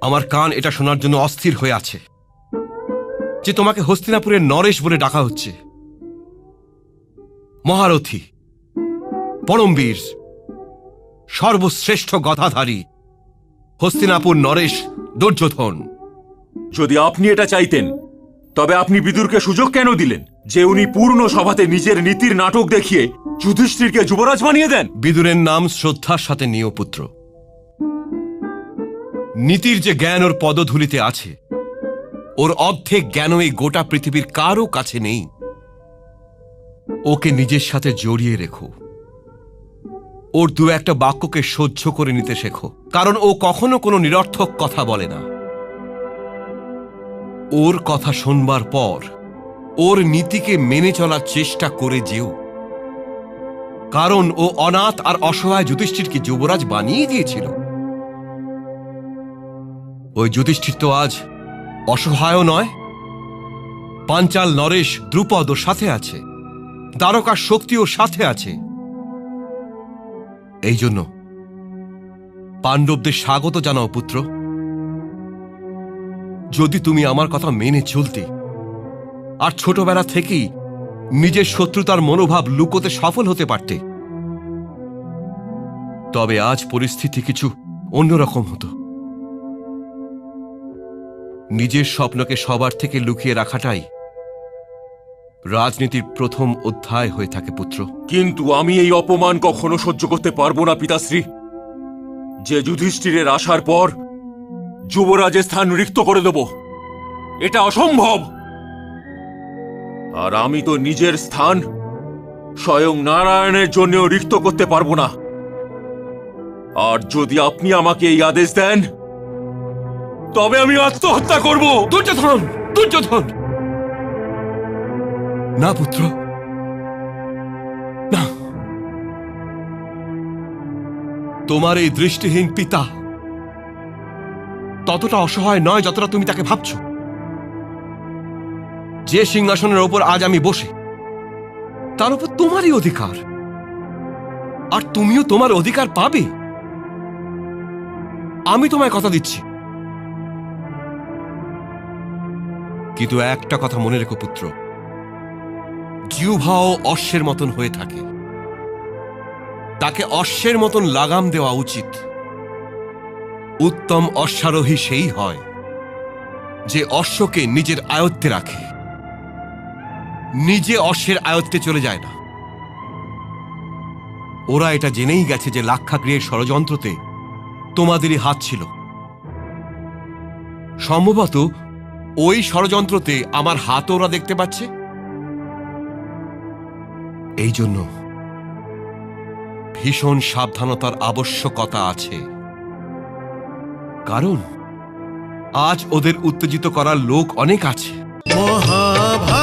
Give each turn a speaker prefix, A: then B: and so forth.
A: আমার কান এটা শোনার জন্য অস্থির হয়ে আছে যে তোমাকে হস্তিনাপুরের নরেশ বলে ডাকা হচ্ছে। মহারথী পরমবীর সর্বশ্রেষ্ঠ গদাধারী হস্তিনাপুর নরেশ দুর্যোধন।
B: যদি আপনি এটা চাইতেন তবে আপনি বিদুরকে সুযোগ কেন দিলেন যে উনি পূর্ণ সভাতে নিজের নীতির নাটক দেখিয়ে যুধিষ্ঠিরকে যুবরাজ বানিয়ে দেন।
A: বিদুরের নাম শ্রদ্ধার সাথে নিয় পুত্র। নীতির যে জ্ঞান ওর পদধূলিতে আছে, ওর অর্ধেক জ্ঞান এই গোটা পৃথিবীর কারও কাছে নেই। ওকে নিজের সাথে জড়িয়ে রেখো। ওর দু একটা বাক্যকে সহ্য করে নিতে শেখো, কারণ ও কখনো কোনো নিরর্থক কথা বলে না। ওর কথা শোনবার পর, ওর নীতিকে মেনে চলার চেষ্টা করে যেও। কারণ ও অনাথ আর অসহায় যুধিষ্ঠিরকে যুবরাজ বানিয়ে দিয়েছিল। ওই যুধিষ্ঠির তো আজ অসহায়ও নয়, পাঞ্চাল নরেশ, দ্রুপদ ওর সাথে আছে, দ্বারকার শক্তি ওর সাথে আছে। এই জন্য পাণ্ডবদের স্বাগত জানাও পুত্র। যদি তুমি আমার কথা মেনে চলতে, আর ছোটবেলা থেকেই নিজের শত্রুতার মনোভাব লুকোতে সফল হতে পারতে। তবে আজ পরিস্থিতি কিছু অন্যরকম হতো। নিজের স্বপ্নকে সবার থেকে লুকিয়ে রাখাটাই রাজনীতির প্রথম অধ্যায় হয়ে থাকে, পুত্র।
B: কিন্তু আমি এই অপমান কখনো সহ্য করতে পারব না, পিতাশ্রী। যে যুধিষ্ঠিরের আসার পর যুবরাজের স্থান রিক্ত করে দেব। এটা অসম্ভব! আর আমি তো নিজের স্থান স্বয়ং নারায়ণের জন্যও রিক্ত করতে পারব না। আর যদি আপনি আমাকে এই আদেশ দেন, তবে আমি আত্মহত্যা করব।
A: দুর্যোধন দুর্যোধন। না, পুত্র। না। তোমার এই দৃষ্টিহীন পিতা ততটা অসহায় নয় যতটা তুমি তাকে ভাবছ। যে সিংহাসনের ওপর আজ আমি বসে, তার উপর তোমারই অধিকার। আর তুমিও তোমার অধিকার পাবে। আমি তোমায় কথা দিচ্ছি। কিন্তু একটা কথা মনে রেখো পুত্র জিউভাও অশ্বের মতন হয়ে থাকে। তাকে অশ্বের মতন লাগাম দেওয়া উচিত। উত্তম অশ্বারোহী সেই হয়, যে অশ্বকে নিজের আয়ত্তে রাখে। নিজে অশ্বের আয়ত্তে চলে যায় না। ওরা এটা জেনেই গেছে যে লাক্ষাগৃহের ষড়যন্ত্রতে তোমাদেরই হাত ছিল। সম্ভবত ওই ষড়যন্ত্রতে আমার হাত ওরা দেখতে পাচ্ছে। এই জন্য ভীষণ সাবধানতার আবশ্যকতা আছে। কারণ আজ ওদের উত্তেজিত করার লোক অনেক আছে।
C: মহাভারত